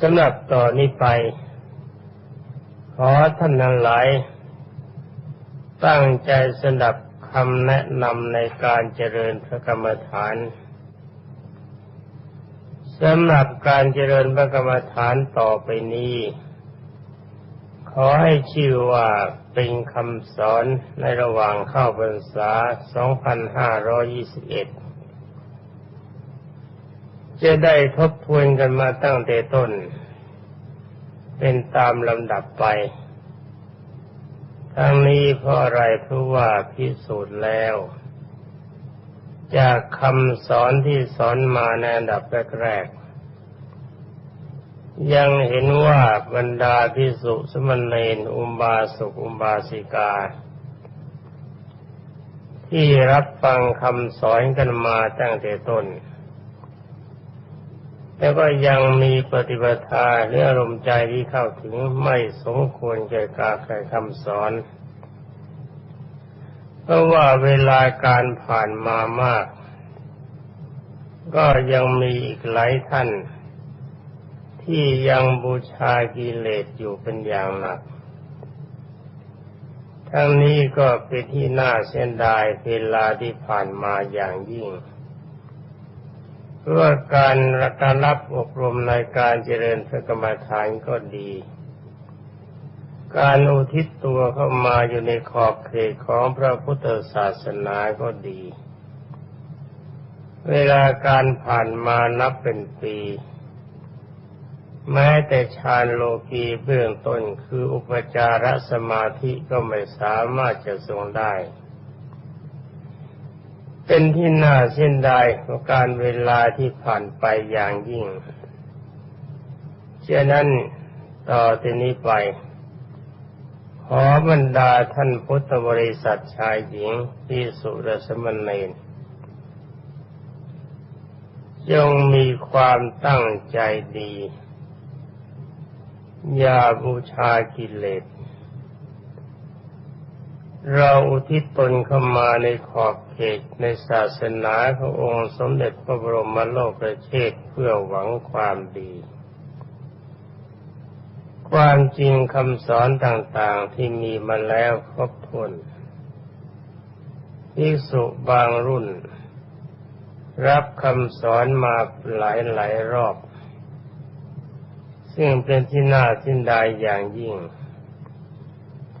สำหรับต่อนนี้ไป ขอท่านทั้งหลาย ตั้งใจสนับคำแนะนำในการเจริญพระกรรมฐานสำหรับการเจริญพระกรรมฐานต่อไปนี้ ขอให้ชื่อว่าเป็นคำสอนในระหว่างเข้าพรรษา 2521 จะได้ทบทวนกันมาตั้งแต่ต้น เป็นตามลำดับไป ทั้งนี้เพราะอะไรเพราะว่าพิสูจน์แล้ว จากคำสอนที่สอนมาในอันดับแรกๆยังเห็นว่าบรรดาพิสุสมณเณรอุบาสกอุบาสิกา ที่รับฟังคำสอนกันมาตั้งแต่ต้น แล้วก็ยังมีปฏิบัติหรืออารมณ์ใจที่เข้าถึงไม่สมควรแก่การแก่คำสอน เพราะว่าเวลาการผ่านมามาก ก็ยังมีอีกหลายท่าน ที่ยังบูชากิเลสอยู่เป็นอย่างหนัก ทั้งนี้ก็เป็นที่น่าเสียดายเวลาที่ผ่านมาอย่างยิ่ง เพราะการการรับอบรมในการเจริญพระกรรมฐานก็ดี การอุทิศตัวเข้ามาอยู่ในขอบเขตของพระพุทธศาสนาก็ดี เวลาการผ่านมานับเป็นปี แม้แต่ฌานโลกีเบื้องต้นคืออุปจารสมาธิก็ไม่สามารถจะทรงได้ เป็นที่น่าเส้นได้ของการเวลาที่ผ่านไปอย่างยิ่งเช่นนั้นต่อที่นี้ไป ขอบรรดาท่านพุทธบริษัทชายหญิงที่สุรสมณเณรจงมีความตั้งใจดี อย่าบูชากิเลส เราอุทิศตนเข้ามาในขอบเขตในศาสนาขององค์สมเด็จพระบรมโลกประเทศเพื่อหวังความดี ความจริงคำสอนต่างๆที่มีมาแล้วครบถ้วนภิกษุบางรุ่น รับคำสอนมาหลายหลายรอบ ซึ่งเป็นที่น่าสินดายอย่างยิ่ง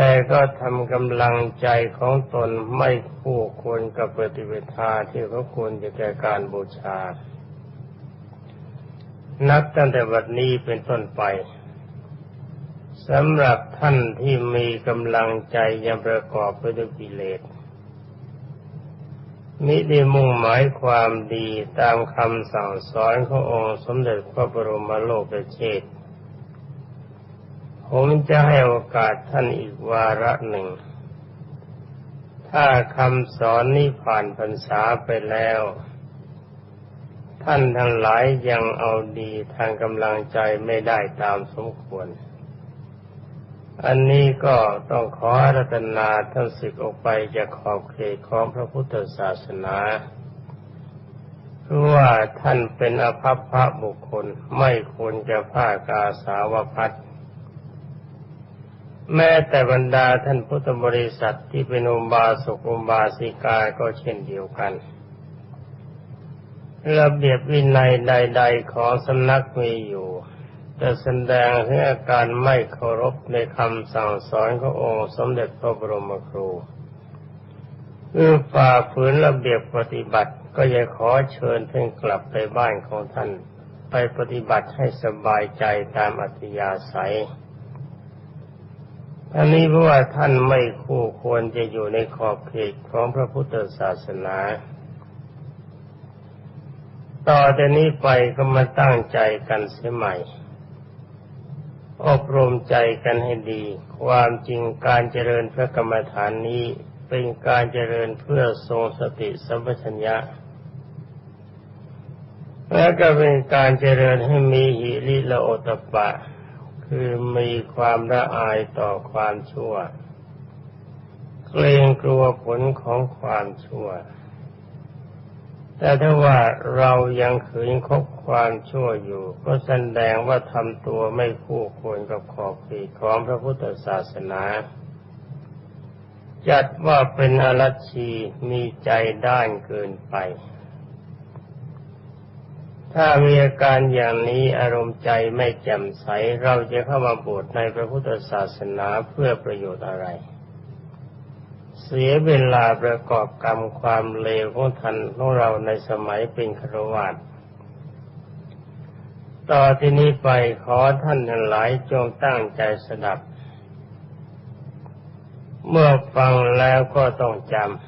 แต่ก็ทำกำลังใจของตนไม่คู่ควรกับปฏิเวทาที่เขาควรจะแก่การบูชา นับตั้งแต่วันนี้เป็นต้นไปสำหรับท่านที่มีกำลังใจยังประกอบไปด้วยกิเลสมิได้มุ่งหมายความดีตามคำสั่งสอนขององค์สมเด็จพระบรมโลกเชษ ผมจะให้โอกาสท่านอีกวาระหนึ่ง ถ้าคำสอนนี้ผ่านพรรษาไปแล้ว ท่านทั้งหลายยังเอาดีทางกำลังใจไม่ได้ตามสมควร อันนี้ก็ต้องขอรัตนาท่านศึกออกไปจากขอบเขตของพระพุทธศาสนาเพราะว่าท่านเป็นอภัพพระบุคคลไม่ควรจะผ้ากาสาวพัด แม้แต่บรรดาท่านพุทธบริษัทที่เป็นอุบาสกอุบาสิกาก็เช่นเดียวกัน ระเบียบวินัยใด ๆ ของสำนักมีอยู่จะแสดงถึงอาการไม่เคารพในคำสั่งสอนขององค์สมเด็จพระบรมครูเมื่อฝ่าฝืนระเบียบปฏิบัติ ก็อยากขอเชิญท่านกลับไปบ้านของท่าน ไปปฏิบัติให้สบายใจตามอัธยาศัย อันนี้เพราะว่าท่านไม่คู่ควรจะอยู่ในขอบเขตของพระพุทธศาสนา ต่อจากนี้ไปก็มาตั้งใจกันเสียใหม่ อบรมใจกันให้ดี ความจริงการเจริญพระกรรมฐานนี้เป็นการเจริญเพื่อทรงสติสัมปชัญญะ และก็เป็นการเจริญให้มีหิริละโอตปะ คือมีความละอายต่อความชั่ว เกรงกลัวผลของความชั่ว แต่ถ้าว่าเรายังขืนคบความชั่วอยู่ ก็แสดงว่าทำตัวไม่คู่ควรกับขอบเขตของพระพุทธศาสนา จัดว่าเป็นอรัชชีมีใจด้านเกินไป ถ้ามีอาการอย่างนี้อารมณ์ใจไม่แจ่มใส เราจะเข้ามาบวชในพระพุทธศาสนาเพื่อประโยชน์อะไร เสียเวลาประกอบกรรมความเลวของท่านของเราในสมัยเป็นครวาตต่อที่นี้ไปขอท่านทั้งหลายจงตั้งใจสดับ เมื่อฟังแล้วก็ต้องจำ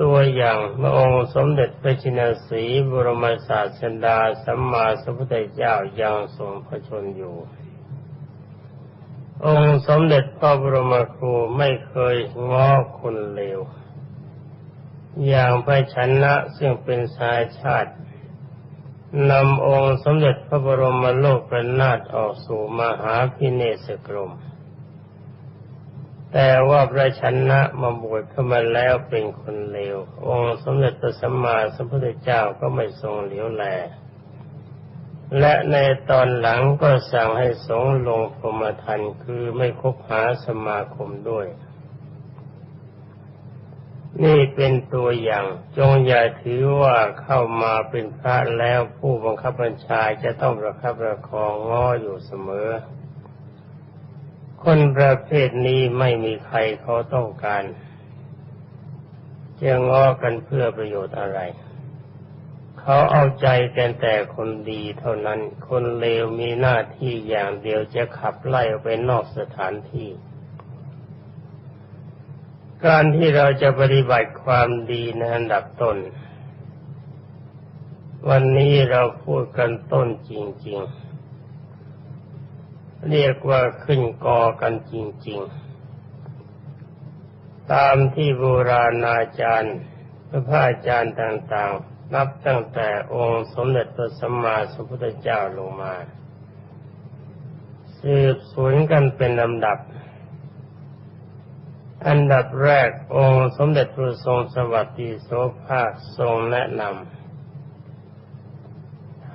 ตัวอย่างพระองค์สมเด็จพระชินสีบรมศาสดาสัมมาสัมพุทธเจ้ายังทรงพระชนอยู่ องค์สมเด็จพระบรมครูไม่เคยง้อคนเลว อย่างพระชนะซึ่งเป็นสายชาตินำองค์สมเด็จพระบรมโลกประนาตออกสู่มหาพิเนศกรม แต่ว่าพระชนะมาบวชเข้ามาแล้วเป็นคนเลว องค์สมเด็จพระสัมมาสัมพุทธเจ้าก็ไม่ทรงเหลียวแล และในตอนหลังก็สั่งให้สงลงพรมทันคือไม่คบหาสมาคมด้วย นี่เป็นตัวอย่างจงอย่าถือว่าเข้ามาเป็นพระแล้วผู้บังคับบัญชาจะต้องประคับประคองง้ออยู่เสมอ คนประเภทนี้ไม่มีใครเขาต้องการจะง้อกันเพื่อประโยชน์อะไร เขาเอาใจกันแต่คนดีเท่านั้น คนเลวมีหน้าที่อย่างเดียวจะขับไล่ออกไปนอกสถานที่ การที่เราจะปฏิบัติความดีในอันดับต้น วันนี้เราพูดกันต้นจริง ๆ เรียกว่าขึ้นกอกันจริง ๆ ตามที่โบราณอาจารย์พระพาอาจารย์ต่างๆ นับตั้งแต่องค์สมเด็จพระสัมมาสัมพุทธเจ้าลงมา สืบสวนกันเป็นลำดับ อันดับแรกองค์สมเด็จพระทรงสวัสดีโสภาทรงแนะนำ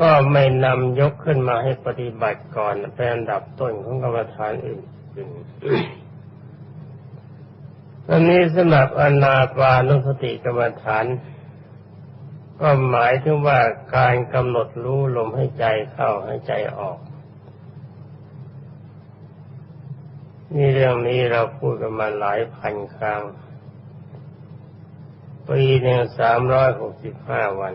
ก็ไม่นำยกขึ้นมาให้ปฏิบัติก่อนเป็นอันดับต้นของกรรมฐานอื่นอันนี้สำหรับอนาปานุสติกรรมฐาน ก็หมายถึงว่าการกำหนดรู้ลมให้ใจเข้าให้ใจออก นี่เรื่องนี้เราพูดกันมาหลายพันครั้งปีหนึ่งสามร้อยหกสิบห้าวัน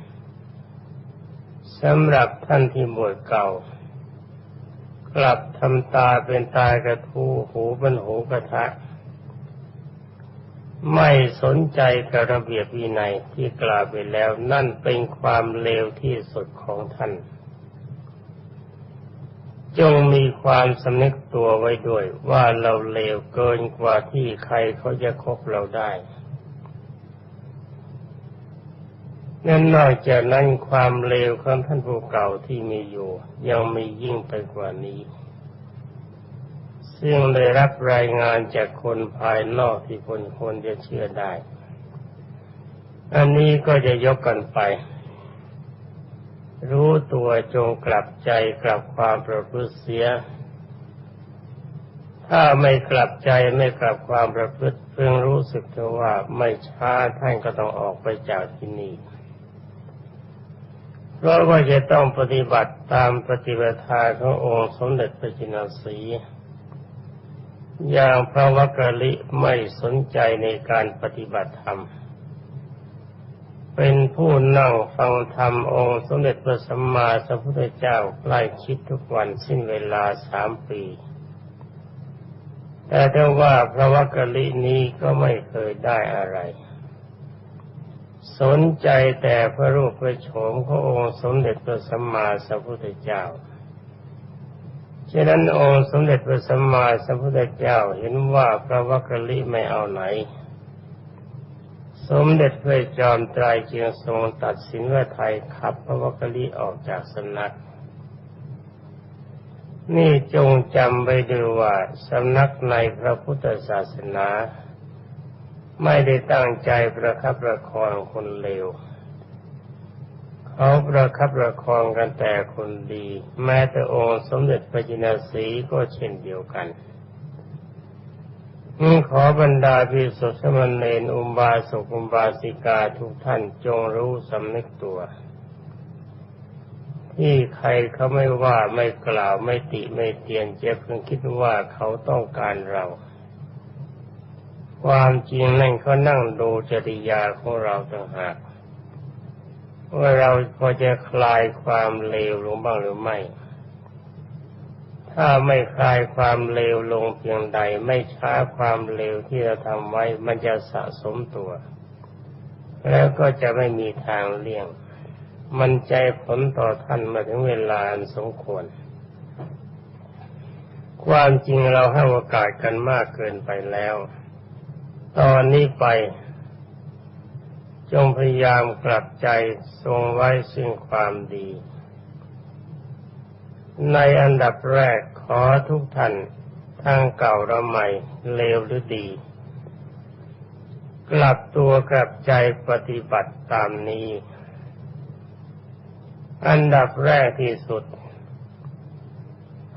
สำหรับท่านที่บวชเก่า กลับทำตาเป็นตากระทูหูเป็นหูกระทะ ไม่สนใจกับระเบียบวินัยที่กล่าวไปแล้วนั่นเป็นความเลวที่สุดของท่าน จงมีความสำนึกตัวไว้ด้วยว่าเราเลวเกินกว่าที่ใครเขาจะคบเราได้ นั่นนอกจากนั้นความเลวของท่านผู้เก่าที่มีอยู่ ยังมียิ่งไปกว่านี้ ซึ่งได้รับรายงานจากคนภายนอกที่คนคนจะเชื่อได้ อันนี้ก็จะยกกันไป รู้ตัวจงกลับใจกลับความประพฤติเสีย ถ้าไม่กลับใจไม่กลับความประพฤติเพิ่งรู้สึกเถอะว่าไม่ช้าท่านก็ต้องออกไปจากที่นี่ เราะว่าจะต้องปฏิบัติตามปฏิบัติาขององค์สมเด็จพระจินสี อย่างพระวักกะลิไม่สนใจในการปฏิบัติธรรม เป็นผู้นั่งฟังธรรมองค์สมเด็จพระสัมมาสัมพุทธเจ้าใกล้ชิดทุกวันสิ้นเวลาสามปี แต่ถ้าว่าพระวักกะลินี้ก็ไม่เคยได้อะไร สนใจแต่พระรูปพระโฉมขององค์สมเด็จพระสัมมาสัมพุทธเจ้าฉะนั้นองค์สมเด็จพระสัมมาสัมพุทธเจ้าเห็นว่าพระวักกะลิไม่เอาไหน สมเด็จพระจอมไตรจึงทรงตัดสินว่าไทยขับพระวักกะลิออกจากสำนัก นี่จงจำไว้ดูว่าสำนักในพระพุทธศาสนา ไม่ได้ตั้งใจประคับประคองคนเลวเขาประคับประคองกันแต่คนดี แม้แต่องค์สมเด็จพระจินสีก็เช่นเดียวกันขอบรรดาพิสุทธิมนเณรอุบาสกอุบาสิกาทุกท่านจงรู้สำนึกตัว ที่ใครเขาไม่ว่าไม่กล่าวไม่ติไม่เตียนเจ็บเพิ่งคิดว่าเขาต้องการเรา ความจริงนั่นเขานั่งดูจริยาของเราต่างหากว่าเราพอจะคลายความเลวลงบ้างหรือไม่ ถ้าไม่คลายความเลวลงเพียงใด ไม่ช้าความเลวที่เราทำไว้ มันจะสะสมตัว แล้วก็จะไม่มีทางเลี่ยง มันใจผลต่อท่านมาถึงเวลาอันสมควร ความจริงเราให้โอกาสกันมากเกินไปแล้ว ตอนนี้ไป จงพยายามกลับใจทรงไว้ซึ่งความดี ในอันดับแรกขอทุกท่านทั้งเก่าและใหม่เลวหรือดี กลับตัวกลับใจปฏิบัติตามนี้ อันดับแรกที่สุด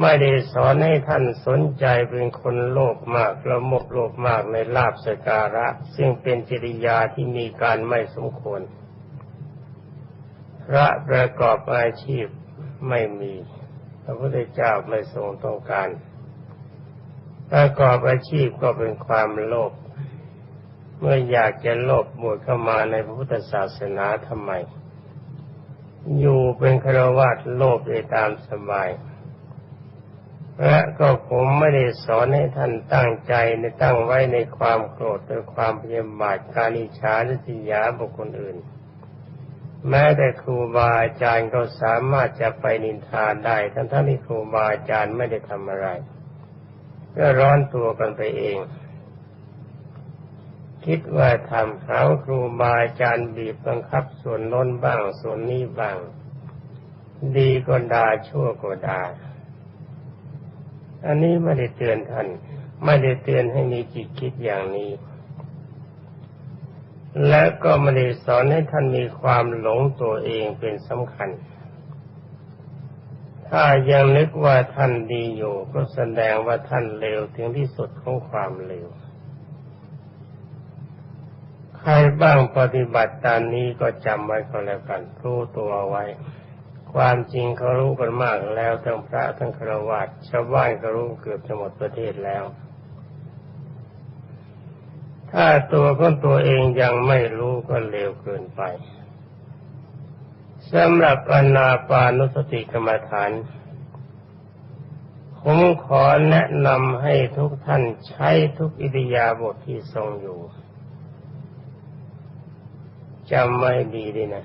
ไม่ได้สอนให้ท่านสนใจเป็นคนโลภมากละมกโลภมากในลาบสการะ ซึ่งเป็นจริยาที่มีการไม่สมควร พระประกอบอาชีพไม่มี พระพุทธเจ้าไม่ทรงต้องการ ประกอบอาชีพก็เป็นความโลภเมื่ออยากจะโลภบวชเข้ามาในพระพุทธศาสนาทำไม อยู่เป็นครวญโลภได้ตามสบาย และก็ผมไม่ได้สอนให้ท่านตั้งใจในตั้งไว้ในความโกรธหรือความพยาบาทการอิจฉาริยาบุคคลอื่น แม้แต่ครูบาอาจารย์ก็สามารถจะไปนินทาได้ ทั้งท่านที่ครูบาอาจารย์ไม่ได้ทำอะไรก็ร้อนตัวกันไปเอง คิดว่าทำหาครูบาอาจารย์บีบบังคับส่วนน้นบ้างส่วนนี้บ้าง ดีก็ด่าชั่วก็ด่า อันนี้ไม่ได้เตือนท่าน ไม่ได้เตือนให้มีจิตคิดอย่างนี้ และก็ไม่ได้สอนให้ท่านมีความหลงตัวเองเป็นสำคัญ ถ้ายังนึกว่าท่านดีอยู่ก็แสดงว่าท่านเลวถึงที่สุดของความเลวใครบ้างปฏิบัติตามนี้ก็จำไว้ก็แล้วกันรู้ตัวไว้ ความจริงเขารู้กันมากแล้วทั้งพระทั้งฆรวาสชาวบ้านก็รู้เกือบจะหมดประเทศแล้ว ถ้าตัวของตัวเองยังไม่รู้ก็เร็วเกินไปสำหรับอนาปานุสติกรรมฐาน ผมขอแนะนำให้ทุกท่านใช้ทุกอิริยาบถทที่ทรงอยู่จำไม่ดีดีนะ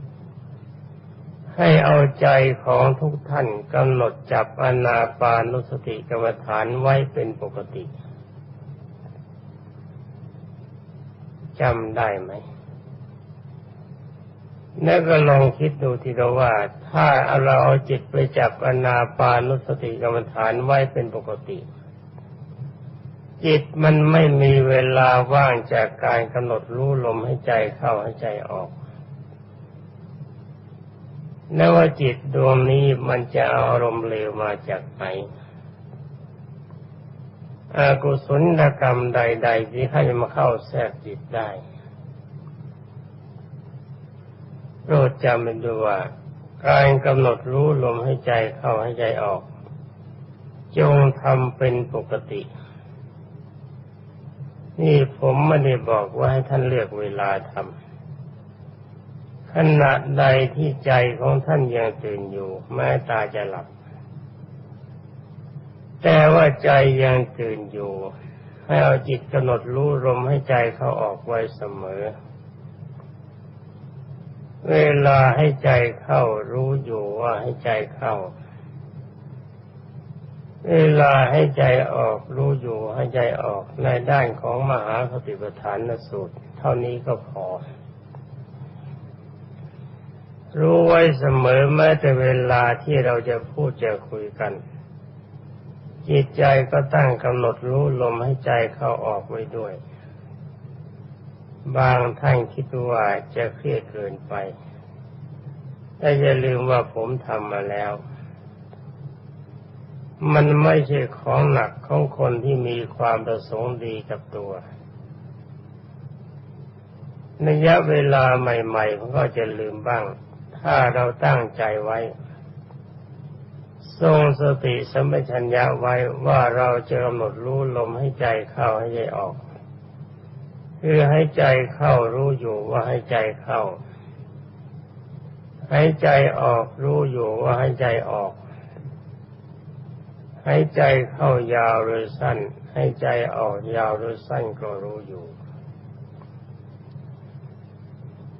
ให้เอาใจของทุกท่านกำหนดจับอนาปานุสติกรรมฐานไว้เป็นปกติจำได้ไหมแล้วก็ลองคิดดูทีเดียวว่า ถ้าเราเอาจิตไปจับอนาปานุสติกรรมฐานไว้เป็นปกติ จิตมันไม่มีเวลาว่างจากการกำหนดรู้ลมให้ใจเข้าให้ใจออก แล้วว่าจิตดวงนี้มันจะเอาอารมณ์เลวมาจากไหนอากุศลกรรมใด ๆ ที่ให้มาเข้าแทรกจิตได้โปรดจำเป็นดูว่า การกำหนดรู้ลมให้ใจเข้าให้ใจออก จงทำเป็นปกติ นี่ผมไม่ได้บอกว่าให้ท่านเลือกเวลาทำ ขณะใดที่ใจของท่านยังตื่นอยู่ แม้ตาจะหลับ แต่ว่าใจยังตื่นอยู่ ให้เอาจิตกำหนดรู้ลมให้ใจเขาออกไว้เสมอ เวลาให้ใจเข้ารู้อยู่ว่าให้ใจเข้า เวลาให้ใจออกรู้อยู่ให้ใจออกในด้านของมหาสติปัฏฐานสูตร เท่านี้ก็พอ รู้ไว้เสมอแม้แต่เวลาที่เราจะพูดจะคุยกัน จิตใจก็ตั้งกำหนดรู้ลมให้ใจเข้าออกไว้ด้วย บางท่านคิดว่าจะเครียดเกินไป แต่อย่าลืมว่าผมทำมาแล้ว มันไม่ใช่ของหนักของคนที่มีความประสงค์ดีกับตัวระยะเวลาใหม่ๆเขาก็จะลืมบ้าง ถ้าเราตั้งใจไว้ ทรงสติสัมปชัญญะไว้ว่าเราจะกำหนดรู้ลมให้ใจเข้าให้ใจออก คือให้ใจเข้ารู้อยู่ว่าให้ใจเข้า ให้ใจออกรู้อยู่ว่าให้ใจออกให้ใจเข้ายาวหรือสั้นให้ใจออกยาวหรือสั้นก็รู้อยู่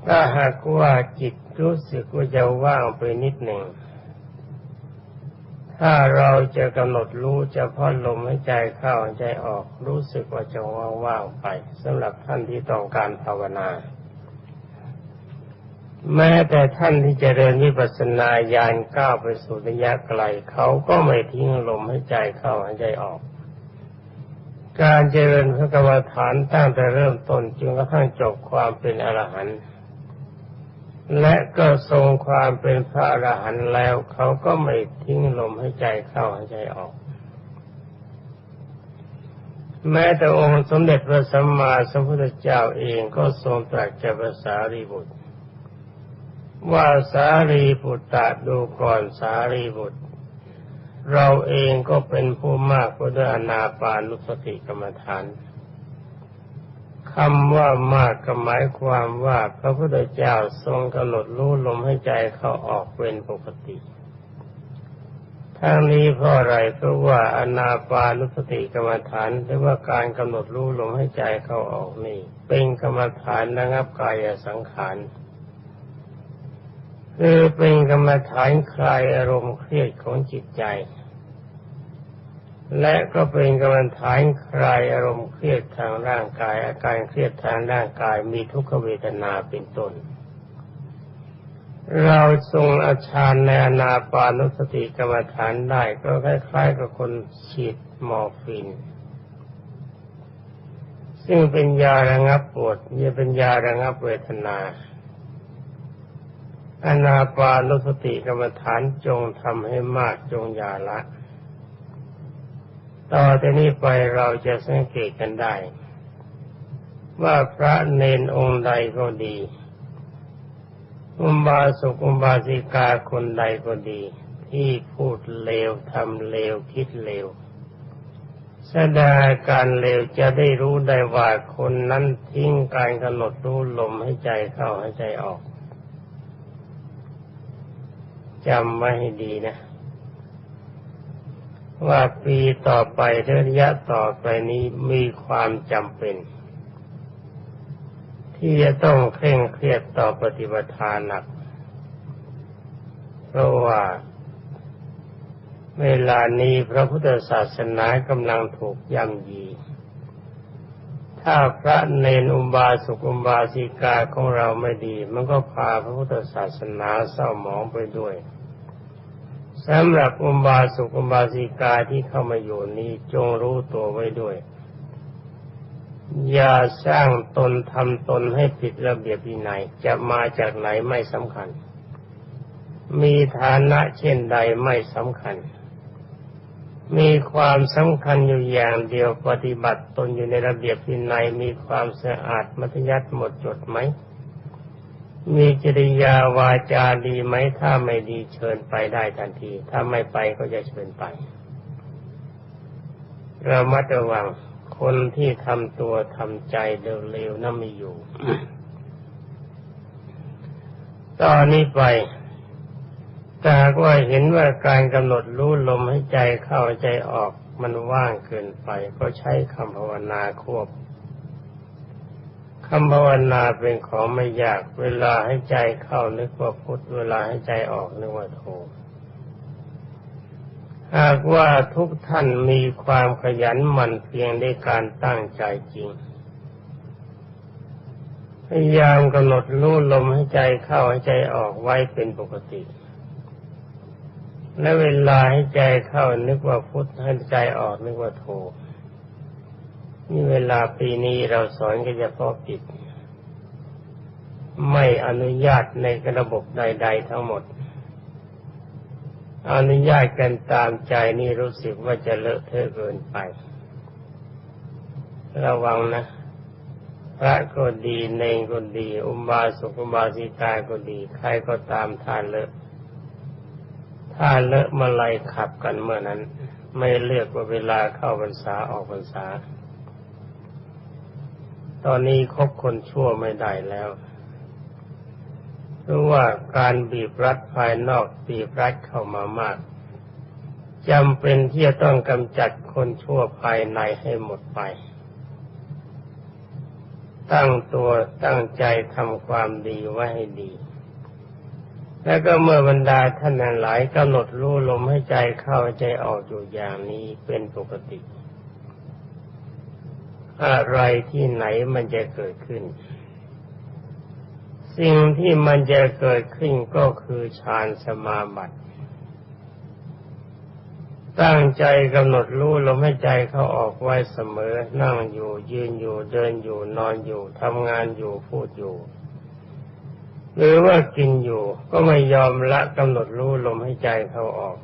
ถ้าหากว่าจิต รู้สึกว่าจะว่างไปนิดหนึ่ง ถ้าเราจะกำหนดรู้จะพาะลมให้ใจเข้าใจออก รู้สึกว่าจะว่างๆไปสำหรับท่านที่ต้องการภาวนา แม้แต่ท่านที่จเจริญวิปัสสนาญาณก้าวไปสู่ระยะไกลเขาก็ไม่ทิ้งลมให้ใจเข้าให้ใจออกการเจริญพระกรรมฐานตั้งแต่เริ่มต้นจนกระทั่งจบความเป็นอรหันต์ และก็ทรงความเป็นพระอรหันต์แล้ว เขาก็ไม่ทิ้งลมให้ใจเข้าให้ใจออก แม้แต่องค์สมเด็จพระสัมมาสัมพุทธเจ้าเองก็ทรงตรัสแก่ภาษารีบุตร ว่าสารีบุตรตดูก่อนสารีบุตร เราเองก็เป็นผู้มากกว่าด้วยอนาปานุสติกรรมฐาน คำว่ามากก็หมายความว่าพระพุทธเจ้าทรงกำหนดรู้ลมให้ใจเขาออกเป็นปกติ ทั้งนี้เพราะอะไรเพราะว่าอนาปานุสติกรรมฐานหรือว่าการกำหนดรู้ลมให้ใจเขาออกนี่ เป็นกรรมฐานระงับกายสังขารคือเป็นกรรมฐานคลายอารมณ์เครียดของจิตใจ และก็เป็นกรรมฐานคลายอารมณ์เครียดทางร่างกาย อาการเครียดทางร่างกายมีทุกขเวทนาเป็นต้น เราทรงอาชานในอนาปานุสติกรรมฐานได้ก็คล้ายๆกับคนฉีดมอร์ฟีนซึ่งเป็นยาระงับปวดยาเป็นยาระงับเวทนาอนาปานุสติกรรมฐานจงทำให้มากจงอย่าละ ต่อจากนี้ไปเราจะสังเกตกันได้ ว่าพระเนนองค์ใดก็ดีอุบาสกอุบาสิกาคนใดก็ดี ที่พูดเลวทำเลวคิดเลวแสดงการเลวจะได้รู้ได้ว่าคนนั้นทิ้งการกำหนดรู้ลมให้ใจเข้าให้ใจออกจำไว้ให้ดีนะ ว่าปีต่อไประยะต่อไปนี้มีความจำเป็น ที่จะต้องเคร่งเครียดต่อปฏิบัติานหนัก เพราะว่าเวลานี้พระพุทธศาสนากำลังถูกย่ำยี ถ้าพระเนนอุบาสุกอุบาสิกาของเราไม่ดี มันก็พาพระพุทธศาสนาเศร้าหมองไปด้วย สำหรับอุบาสกอุบาสิกาที่เข้ามาอยู่นี้จงรู้ตัวไว้ด้วย อย่าสร้างตนทำตนให้ผิดระเบียบวินัยจะมาจากไหนไม่สำคัญ มีฐานะเช่นใดไม่สำคัญ มีความสำคัญอยู่อย่างเดียวปฏิบัติตนอยู่ในระเบียบวินัยมีความสะอาดมัธยัติหมดจดไหม มีจริยาวาจาดีไหมถ้าไม่ดีเชิญไปได้ทันที ถ้าไม่ไปก็จะเชิญไปเรามัดระวังคนที่ทำตัวทำใจเร็วๆนั้นไม่อยู่ ตอนนี้ไปตาก็เห็นว่าการกำหนดรู้ลมให้ใจเข้าใจออกมันว่างเกินไป ก็ใช้คำภาวนาควบ คำภาวนาเป็นของไม่ยาก เวลาให้ใจเข้านึกว่าพุทธเวลาให้ใจออกนึกว่าโทหากว่าทุกท่านมีความขยันหมั่นเพียงในการตั้งใจจริง พยายามกำหนดรู้ลมให้ใจเข้าให้ใจออกไว้เป็นปกติ และเวลาให้ใจเข้านึกว่าพุทธให้ใจออกนึกว่าโท นี่เวลาปีนี้เราสอนก็จะพาะปิดไม่อนุญาตในระบบใด ๆ ทั้งหมด อนุญาตกันตามใจนี่รู้สึกว่าจะเลอะเทอะเกินไป ระวังนะ พระก็ดีเนงก็ดี อุบาสกอุบาสิกาก็ดี ใครก็ตามท่านเลอะถ้าเลอะมาไล่ขับกันเมื่อนั้น ไม่เลือกว่าเวลาเข้าพรรษาออกพรรษา ตอนนี้คบคนชั่วไม่ได้แล้วเพราะว่าการบีบรัดภายนอกบีบรัดเข้ามามากจำเป็นที่จะต้องกำจัดคนชั่วภายในให้หมดไป ตั้งตัวตั้งใจทำความดีไว้ให้ดี แล้วก็เมื่อบรรดาท่านหลายกำหนดรู้ลมให้ใจเข้าใจออกอยู่อย่างนี้เป็นปกติ อะไรที่ไหนมันจะเกิดขึ้น สิ่งที่มันจะเกิดขึ้นก็คือฌานสมาบัติ ตั้งใจกำหนดรู้ลมให้ใจเขาออกไว้เสมอ นั่งอยู่ยืนอยู่เดินอยู่นอนอยู่ทำงานอยู่พูดอยู่ หรือว่ากินอยู่ ก็ไม่ยอมละกำหนดรู้ลมให้ใจเขาออก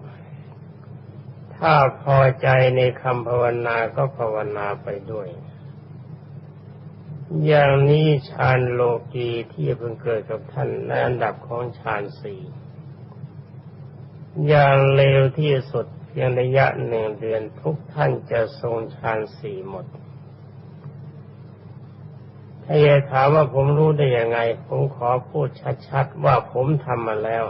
ถ้าพอใจในคำภาวนาก็ภาวนาไปด้วย อย่างนี้ฌานโลกีที่เพิ่งเกิดกับท่านในอันดับของฌานสี่อย่างเร็วที่สุดเพียงระยะหนึ่งเดือนทุกท่านจะทรงฌานสี่หมด ถ้าจะถามว่าผมรู้ได้ยังไง ผมขอพูดชัดๆว่าผมทำมาแล้ว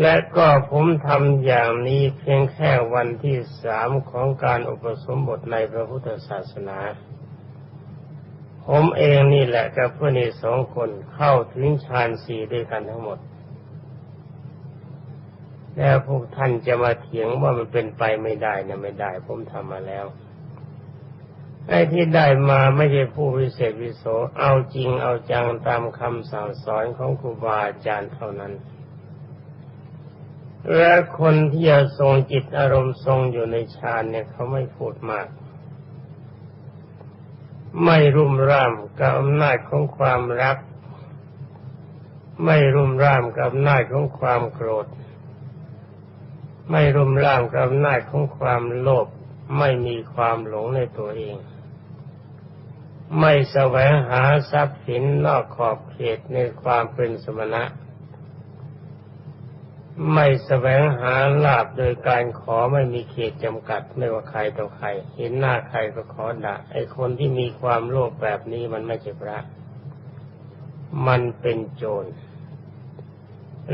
และก็ผมทำอย่างนี้เพียงแค่วันที่สามของการอุปสมบทในพระพุทธศาสนา ผมเองนี่แหละกับเพื่อนอีกสองคนเข้าถึงฌานสี่ด้วยกันทั้งหมด แล้วพวกท่านจะมาเถียงว่ามันเป็นไปไม่ได้นะไม่ได้ ผมทำมาแล้วไอ้ที่ได้มาไม่ใช่ผู้วิเศษวิโส เอาจริงเอาจังตามคำสั่งสอนของครูบาอาจารย์เท่านั้น และคนที่จะทรงจิตอารมณ์ทรงอยู่ในฌานเนี่ยเขาไม่พูดมาก ไม่รุ่มร่ามกับอำนาจของความรัก ไม่รุ่มร่ามกับอำนาจของความโกรธ ไม่รุ่มร่ามกับอำนาจของความโลภไม่มีความหลงในตัวเอง ไม่แสวงหาทรัพย์สินนอกขอบเขตในความเป็นสมณะ ไม่แสวงหาลาบโดยการขอไม่มีเขตจำกัดไม่ว่าใครต่อใคร เห็นหน้าใครก็ขอด่าไอ้คนที่มีความโลภแบบนี้มันไม่ใช่พระ มันเป็นโจร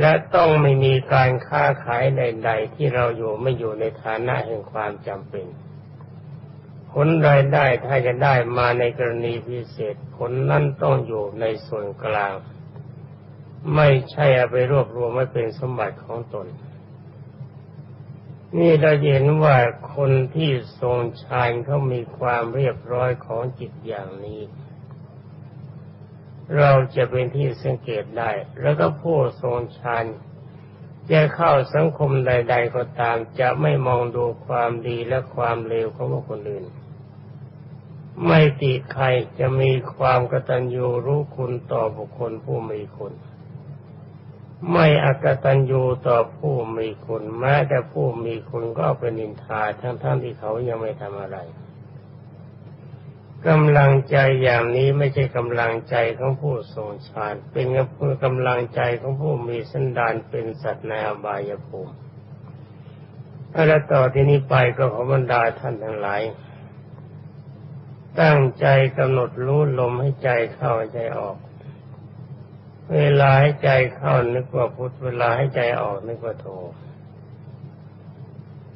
และต้องไม่มีการค้าขายใด ๆ ที่เราอยู่ไม่อยู่ในฐานะแห่งความจำเป็น ผลรายได้ถ้าจะได้มาในกรณีพิเศษ ผลนั้นต้องอยู่ในส่วนกลาง ไม่ใช่เอาไปรวบรวมไว้เป็นสมบัติของตน นี่เราเห็นว่าคนที่ทรงฌานเขามีความเรียบร้อยของจิตอย่างนี้ เราจะเป็นที่สังเกตได้ แล้วก็ผู้ทรงฌานจะเข้าสังคมใด ๆ ก็ตาม จะไม่มองดูความดีและความเลวของคนอื่น ไม่ติใครจะมีความกตัญญูรู้คุณต่อบุคคลผู้มีคุณ ไม่อกตัญญูต่อผู้มีคุณแม้แต่ผู้มีคุณก็เป็นนินทาทั้งๆทที่เขายังไม่ทำอะไรกำลังใจอย่างนี้ไม่ใช่กำลังใจของผู้ทรงฌานเป็นกำลังใจของผู้มีสันดานเป็นสัตว์ในอบายภูมิและต่อที่นี้ไปก็ขอบรรดาท่านทั้งหลาย ตั้งใจกำหนดรู้ลมให้ใจเข้าใจออก เวลาให้ใจเข้านึกว่าพุทธเวลาให้ใจออกนึกว่าโท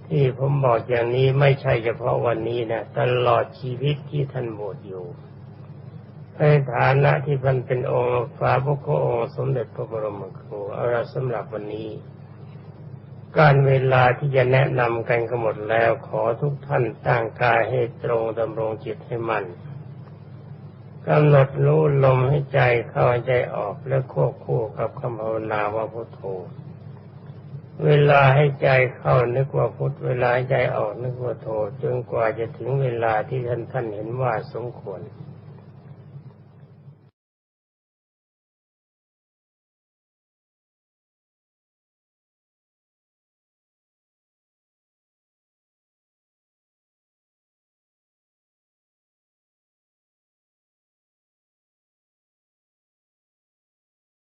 ที่ผมบอกอย่างนี้ไม่ใช่เฉพาะวันนี้นะตลอดชีวิตที่ท่านบวชอยู่ในฐานะที่ท่านเป็นองค์ฟ้าพระโคองค์สมเด็จพระบรมครูเอาละสำหรับวันนี้ การเวลาที่จะแนะนำกันก็หมดแล้วขอทุกท่านตั้งกายให้ตรงดำรงจิตให้มัน่น กำหนดรู้ลมให้ใจเข้าใจออกและควบคู่กับคำภาวนาว่าพุทโธ เวลาให้ใจเข้านึกว่าพุทเวลาใจออกนึกว่าโธจนกว่าจะถึงเวลาที่ท่านท่านเห็นว่าสมควร